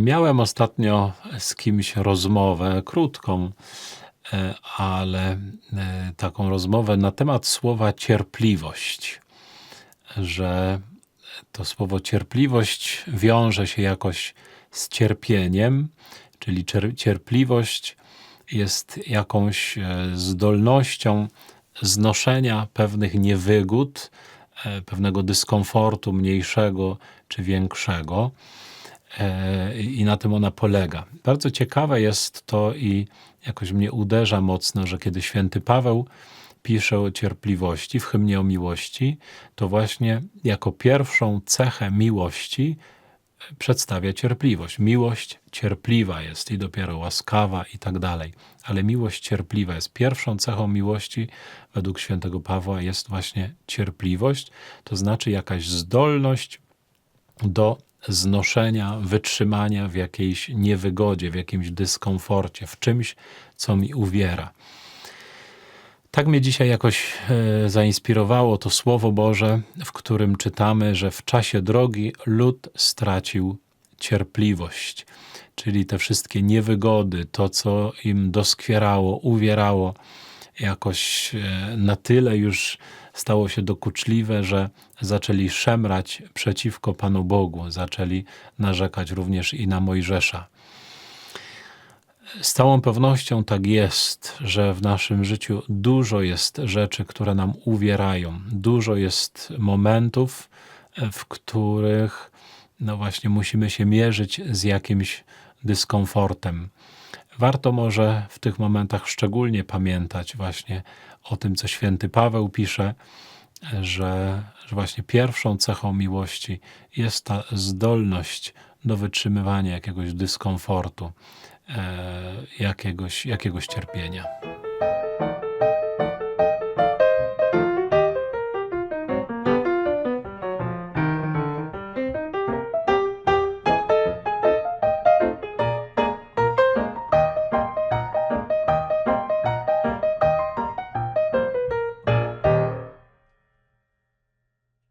Miałem ostatnio z kimś rozmowę, krótką, e, ale e, taką rozmowę na temat słowa cierpliwość, że to słowo cierpliwość wiąże się jakoś z cierpieniem, czyli cier- cierpliwość jest jakąś e, zdolnością znoszenia pewnych niewygód, pewnego dyskomfortu mniejszego czy większego. E, I na tym ona polega. Bardzo ciekawe jest to i jakoś mnie uderza mocno, że kiedy święty Paweł pisze o cierpliwości w hymnie o miłości, to właśnie jako pierwszą cechę miłości e, przedstawia cierpliwość. Miłość cierpliwa jest i dopiero łaskawa i tak dalej. Ale miłość cierpliwa jest pierwszą cechą miłości według świętego Pawła jest właśnie cierpliwość, to znaczy jakaś zdolność do znoszenia, wytrzymania w jakiejś niewygodzie, w jakimś dyskomforcie, w czymś, co mi uwiera. Tak mnie dzisiaj jakoś e, zainspirowało to Słowo Boże, w którym czytamy, że w czasie drogi lud stracił cierpliwość, czyli te wszystkie niewygody, to co im doskwierało, uwierało, jakoś e, na tyle już stało się dokuczliwe, że zaczęli szemrać przeciwko Panu Bogu, zaczęli narzekać również i na Mojżesza. Z całą pewnością tak jest, że w naszym życiu dużo jest rzeczy, które nam uwierają. Dużo jest momentów, w których no właśnie musimy się mierzyć z jakimś dyskomfortem. Warto może w tych momentach szczególnie pamiętać właśnie o tym, co święty Paweł pisze, że, że właśnie pierwszą cechą miłości jest ta zdolność do wytrzymywania jakiegoś dyskomfortu, e, jakiegoś, jakiegoś cierpienia.